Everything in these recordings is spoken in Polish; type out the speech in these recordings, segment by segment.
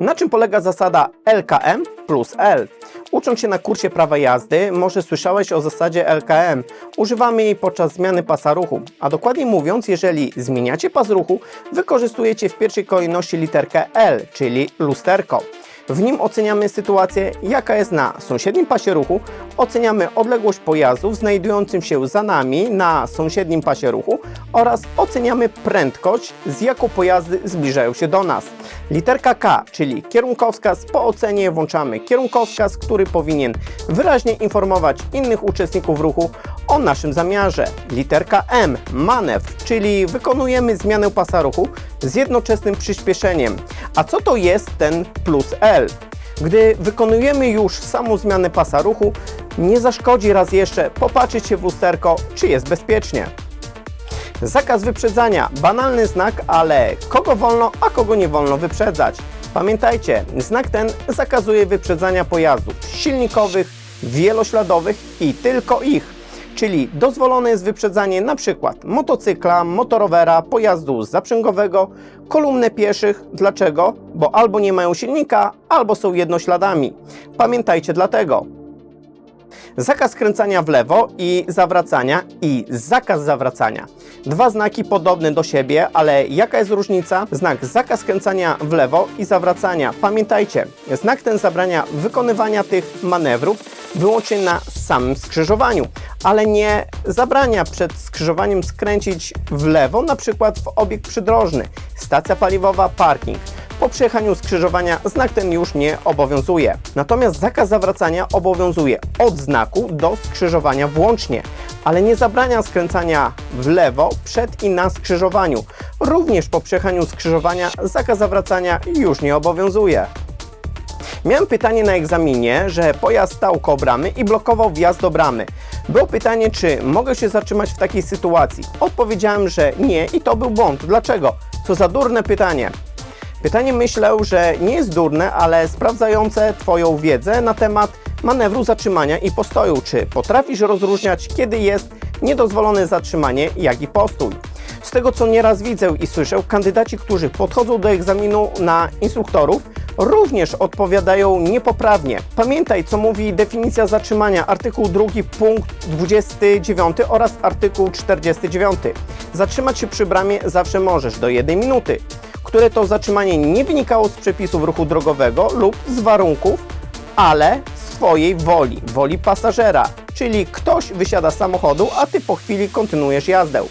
Na czym polega zasada LKM plus L? Ucząc się na kursie prawa jazdy, może słyszałeś o zasadzie LKM. Używamy jej podczas zmiany pasa ruchu, a dokładniej mówiąc, jeżeli zmieniacie pas ruchu, wykorzystujecie w pierwszej kolejności literkę L, czyli lusterko. W nim oceniamy sytuację, jaka jest na sąsiednim pasie ruchu, oceniamy odległość pojazdów znajdującym się za nami na sąsiednim pasie ruchu oraz oceniamy prędkość, z jaką pojazdy zbliżają się do nas. Literka K, czyli kierunkowskaz, po ocenie włączamy kierunkowskaz, który powinien wyraźnie informować innych uczestników ruchu o naszym zamiarze. Literka M, manewr, czyli wykonujemy zmianę pasa ruchu z jednoczesnym przyspieszeniem. A co to jest ten plus L? Gdy wykonujemy już samą zmianę pasa ruchu, nie zaszkodzi raz jeszcze popatrzeć się w lusterko, czy jest bezpiecznie. Zakaz wyprzedzania. Banalny znak, ale kogo wolno, a kogo nie wolno wyprzedzać. Pamiętajcie, znak ten zakazuje wyprzedzania pojazdów silnikowych, wielośladowych i tylko ich. Czyli dozwolone jest wyprzedzanie np. motocykla, motorowera, pojazdu zaprzęgowego, kolumny pieszych. Dlaczego? Bo albo nie mają silnika, albo są jednośladami. Pamiętajcie dlatego. Zakaz skręcania w lewo i zawracania i zakaz zawracania. Dwa znaki podobne do siebie, ale jaka jest różnica? Znak zakaz skręcania w lewo i zawracania. Pamiętajcie, znak ten zabrania wykonywania tych manewrów wyłącznie na samym skrzyżowaniu, ale nie zabrania przed skrzyżowaniem skręcić w lewo, na przykład w obieg przydrożny, stacja paliwowa, parking. Po przejechaniu skrzyżowania znak ten już nie obowiązuje. Natomiast zakaz zawracania obowiązuje od znaku do skrzyżowania włącznie, ale nie zabrania skręcania w lewo przed i na skrzyżowaniu. Również po przejechaniu skrzyżowania zakaz zawracania już nie obowiązuje. Miałem pytanie na egzaminie, że pojazd stał koło bramy i blokował wjazd do bramy. Było pytanie, czy mogę się zatrzymać w takiej sytuacji. Odpowiedziałem, że nie i to był błąd. Dlaczego? Co za durne pytanie. Pytanie myślę, że nie jest durne, ale sprawdzające Twoją wiedzę na temat manewru zatrzymania i postoju. Czy potrafisz rozróżniać, kiedy jest niedozwolone zatrzymanie, jak i postój? Z tego, co nieraz widzę i słyszę, kandydaci, którzy podchodzą do egzaminu na instruktorów, również odpowiadają niepoprawnie. Pamiętaj, co mówi definicja zatrzymania, artykuł 2, punkt 29 oraz artykuł 49. Zatrzymać się przy bramie zawsze możesz do 1 minuty, które to zatrzymanie nie wynikało z przepisów ruchu drogowego lub z warunków, ale swojej woli, woli pasażera, czyli ktoś wysiada z samochodu, a ty po chwili kontynuujesz jazdę.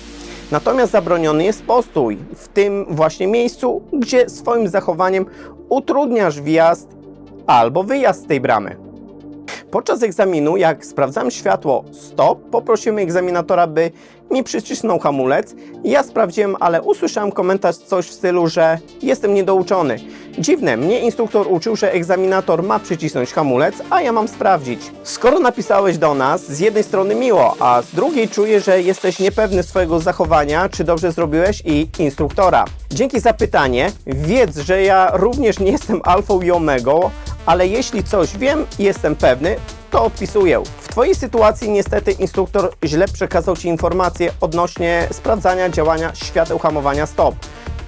Natomiast zabroniony jest postój w tym właśnie miejscu, gdzie swoim zachowaniem utrudniasz wjazd albo wyjazd z tej bramy. Podczas egzaminu, jak sprawdzałem światło stop, poprosiłem egzaminatora, by mi przycisnął hamulec. Ja sprawdziłem, ale usłyszałem komentarz coś w stylu, że jestem niedouczony. Dziwne, mnie instruktor uczył, że egzaminator ma przycisnąć hamulec, a ja mam sprawdzić. Skoro napisałeś do nas, z jednej strony miło, a z drugiej czuję, że jesteś niepewny swojego zachowania, czy dobrze zrobiłeś i instruktora. Dzięki za pytanie. Wiedz, że ja również nie jestem alfą i omegą, ale jeśli coś wiem jestem pewny, to odpisuję. W Twojej sytuacji niestety instruktor źle przekazał Ci informacje odnośnie sprawdzania działania świateł hamowania stop.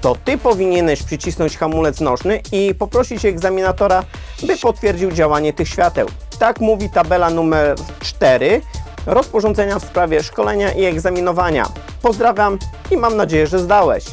To Ty powinieneś przycisnąć hamulec nożny i poprosić egzaminatora, by potwierdził działanie tych świateł. Tak mówi tabela numer 4 rozporządzenia w sprawie szkolenia i egzaminowania. Pozdrawiam i mam nadzieję, że zdałeś.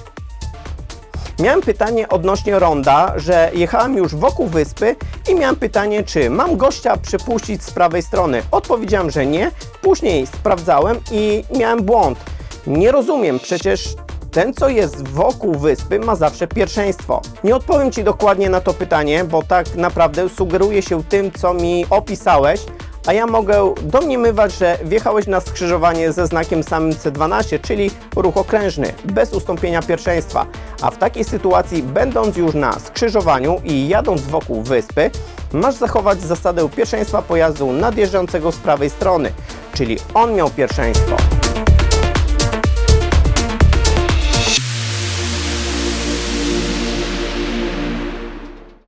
Miałem pytanie odnośnie ronda, że jechałem już wokół wyspy i miałem pytanie, czy mam gościa przepuścić z prawej strony. Odpowiedziałem, że nie. Później sprawdzałem i miałem błąd. Nie rozumiem, przecież ten, co jest wokół wyspy, ma zawsze pierwszeństwo. Nie odpowiem Ci dokładnie na to pytanie, bo tak naprawdę sugeruje się tym, co mi opisałeś, a ja mogę domniemywać, że wjechałeś na skrzyżowanie ze znakiem samym C12, czyli ruch okrężny, bez ustąpienia pierwszeństwa. A w takiej sytuacji, będąc już na skrzyżowaniu i jadąc wokół wyspy, masz zachować zasadę pierwszeństwa pojazdu nadjeżdżającego z prawej strony, czyli on miał pierwszeństwo.